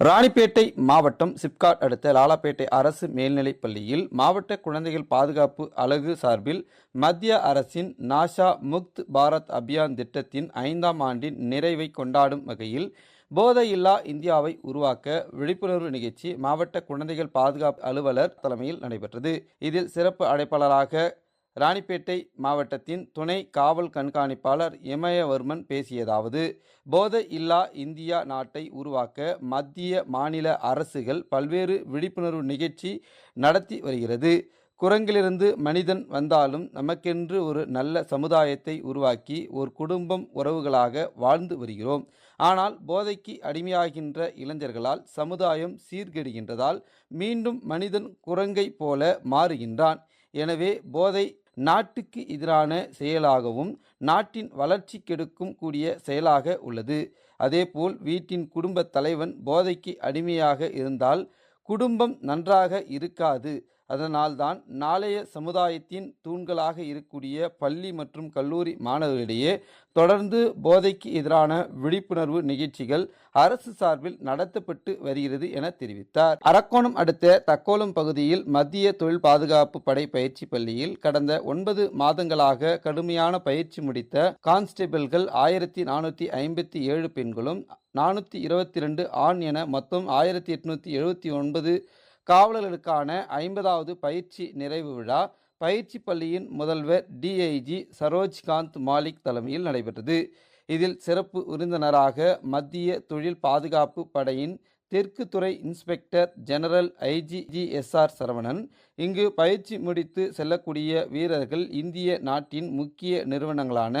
ராணிப்பேட்டை மாவட்டம் சிப்காட் அடுத்த லாலாப்பேட்டை அரசு மேல்நிலைப் பள்ளியில் மாவட்ட குழந்தைகள் பாதுகாப்பு அலகு சார்பில் மத்திய அரசின் நாஷா முக்த் பாரத் அபியான் திட்டத்தின் ஐந்தாம் ஆண்டின் நிறைவை கொண்டாடும் வகையில் போதையில்லா இந்தியாவை உருவாக்க விழிப்புணர்வு நிகழ்ச்சி மாவட்ட குழந்தைகள் பாதுகாப்பு அலுவலர் தலைமையில் நடைபெற்றது. இதில் சிறப்பு அழைப்பாளராக ராணிப்பேட்டை மாவட்டத்தின் துணை காவல் கண்காணிப்பாளர் இமயவர்மன் பேசியதாவது போதை இல்லா இந்தியா நாட்டை உருவாக்க மத்திய மாநில அரசுகள் பல்வேறு விழிப்புணர்வு நிகழ்ச்சி நடத்தி வருகிறது. குரங்கிலிருந்து மனிதன் வந்தாலும் நமக்கென்று ஒரு நல்ல சமுதாயத்தை உருவாக்கி ஒரு குடும்பம் உறவுகளாக வாழ்ந்து வருகிறோம். ஆனால் போதைக்கு அடிமையாகின்ற இளைஞர்களால் சமுதாயம் சீர்கெடுகின்றதால் மீண்டும் மனிதன் குரங்கை போல மாறுகின்றான். எனவே போதை நாட்டுக்கு எதிரான செயலாகவும் நாட்டின் வளர்ச்சி கெடுக்கும் கூடிய செயலாக உள்ளது. அதேபோல் வீட்டின் குடும்ப தலைவன் போதைக்கு அடிமையாக இருந்தால் குடும்பம் நன்றாக இருக்காது. அதனால்தான் நாளைய சமுதாயத்தின் தூண்களாக இருக்கக்கூடிய பள்ளி மற்றும் கல்லூரி மாணவர்களிடையே தொடர்ந்து போதைக்கு எதிரான விழிப்புணர்வு நிகழ்ச்சிகள் அரசு சார்பில் நடத்தப்பட்டு வருகிறது என தெரிவித்தார். அரக்கோணம் அடுத்த தக்கோலம் பகுதியில் மத்திய தொழில் பாதுகாப்பு படை பயிற்சி பள்ளியில் கடந்த ஒன்பது மாதங்களாக கடுமையான பயிற்சி முடித்த கான்ஸ்டபிள்கள் ஆயிரத்தி நானூற்றி ஐம்பத்தி ஏழு பெண்களும் நானூற்றி இருபத்தி ரெண்டு ஆண் என மொத்தம் ஆயிரத்தி எட்நூற்றி எழுபத்தி ஒன்பது காவலர்களுக்கான ஐம்பதாவது பயிற்சி நிறைவு விழா பயிற்சி பள்ளியின் முதல்வர் டிஐஜி சரோஜ்காந்த் மாலிக் தலைமையில் நடைபெற்றது. இதில் சிறப்பு விருந்தினராக மத்திய தொழில் பாதுகாப்பு படையின் தெற்கு துறை இன்ஸ்பெக்டர் ஜெனரல் ஐஜிஜிஎஸ்ஆர் சரவணன் இங்கு பயிற்சி முடித்து செல்லக்கூடிய வீரர்கள் இந்திய நாட்டின் முக்கிய நிறுவனங்களான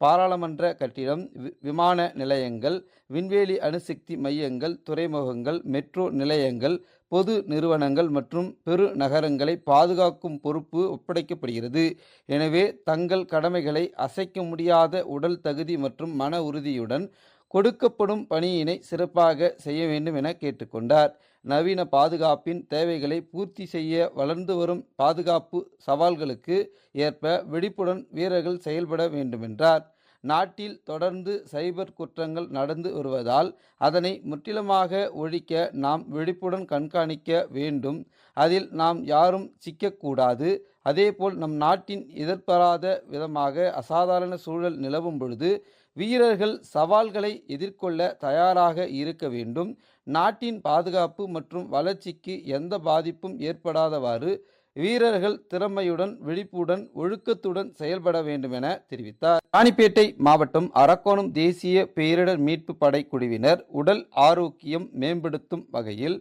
பாராளுமன்ற கட்டிடம் வி- விமான நிலையங்கள் விண்வெளி அணுசக்தி மையங்கள் துறைமுகங்கள் மெட்ரோ நிலையங்கள் பொது நிறுவனங்கள் மற்றும் பெருநகரங்களை பாதுகாக்கும் பொறுப்பு ஒப்படைக்கப்படுகிறது. எனவே தங்கள் கடமைகளை அசைக்க முடியாத உடல் தகுதி மற்றும் மன உறுதியுடன் கொடுக்கப்படும் பணியினை சிறப்பாக செய்ய வேண்டும் என கேட்டுக்கொண்டார். நவீன பாதுகாப்பின் தேவைகளை பூர்த்தி செய்ய வளர்ந்து வரும் பாதுகாப்பு சவால்களுக்கு ஏற்ப வெடிப்புடன் வீரர்கள் செயல்பட வேண்டுமென்றார். நாட்டில் தொடர்ந்து சைபர் குற்றங்கள் நடந்து வருவதால் அதனை முற்றிலுமாக ஒழிக்க நாம் விழிப்புடன் கண்காணிக்க வேண்டும். அதில் நாம் யாரும் சிக்கக்கூடாது. அதேபோல் நம் நாட்டின் எதிர்பாராத விதமாக அசாதாரண சூழல் நிலவும் பொழுது வீரர்கள் சவால்களை எதிர்கொள்ள தயாராக இருக்க வேண்டும். நாட்டின் பாதுகாப்பு மற்றும் வளர்ச்சிக்கு எந்த பாதிப்பும் ஏற்படாதவாறு வீரர்கள் திறமையுடன் விழிப்புடன் ஒழுக்கத்துடன் செயல்பட வேண்டும் என தெரிவித்தார். ராணிப்பேட்டை மாவட்டம் அரக்கோணம் தேசிய பேரிடர் மீட்பு படை குழுவினர் உடல் ஆரோக்கியம் மேம்படுத்தும் வகையில்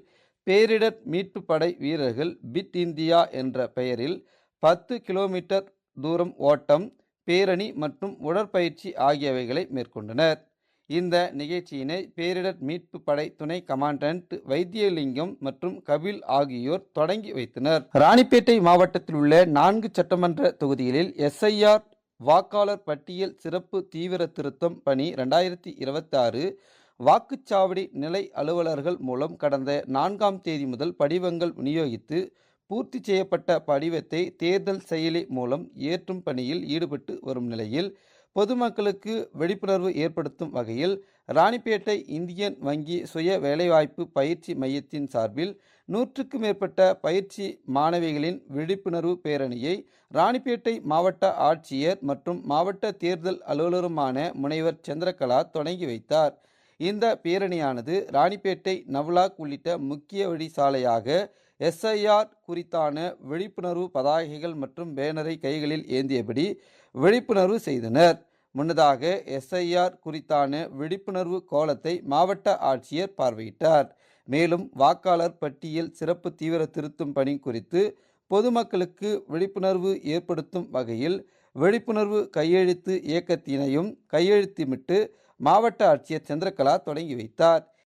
பேரிடர் மீட்பு படை வீரர்கள் பிட் இந்தியா என்ற பெயரில் பத்து கிலோமீட்டர் தூரம் ஓட்டம் பேரணி மற்றும் உடற்பயிற்சி ஆகியவைகளை மேற்கொண்டனர். இந்த நிகழ்ச்சியினை பேரிடர் மீட்பு படை துணை கமாண்டன்ட் வைத்தியலிங்கம் மற்றும் கபில் ஆகியோர் தொடங்கி வைத்தனர். ராணிப்பேட்டை மாவட்டத்தில் உள்ள நான்கு சட்டமன்ற தொகுதிகளில் எஸ்ஐஆர் வாக்காளர் பட்டியல் சிறப்பு தீவிர திருத்தம் பணி ரெண்டாயிரத்தி இருபத்தாறு வாக்குச்சாவடி நிலை அலுவலர்கள் மூலம் கடந்த நான்காம் தேதி முதல் படிவங்கள் விநியோகித்து பூர்த்தி செய்யப்பட்ட படிவத்தை தேர்தல் செயலி மூலம் ஏற்றும் பணியில் ஈடுபட்டு வரும் நிலையில் பொதுமக்களுக்கு விழிப்புணர்வு ஏற்படுத்தும் வகையில் ராணிப்பேட்டை இந்தியன் வங்கி சுய வேலைவாய்ப்பு பயிற்சி மையத்தின் சார்பில் நூற்றுக்கும் மேற்பட்ட பயிற்சி மாணவிகளின் விழிப்புணர்வு பேரணியை ராணிப்பேட்டை மாவட்ட ஆட்சியர் மற்றும் மாவட்ட தேர்தல் அலுவலருமான முனைவர் சந்திரகலா தொடங்கி வைத்தார். இந்த பேரணியானது ராணிப்பேட்டை நவ்லாக் உள்ளிட்ட முக்கிய வழி சாலையாக எஸ்ஐஆர் குறித்தான விழிப்புணர்வு பதாகைகள் மற்றும் பேனரை கைகளில் ஏந்தியபடி விழிப்புணர்வு செய்தனர். முன்னதாக எஸ்ஐஆர் குறித்தான விழிப்புணர்வு கோலத்தை மாவட்ட ஆட்சியர் பார்வையிட்டார். மேலும் வாக்காளர் பட்டியல் சிறப்பு தீவிர திருத்தும் பணி குறித்து பொதுமக்களுக்கு விழிப்புணர்வு ஏற்படுத்தும் வகையில் விழிப்புணர்வு கையெழுத்து இயக்கத்தினையும் கையெழுத்திமிட்டு மாவட்ட ஆட்சியர் சந்திரகலா தொடங்கி வைத்தார்.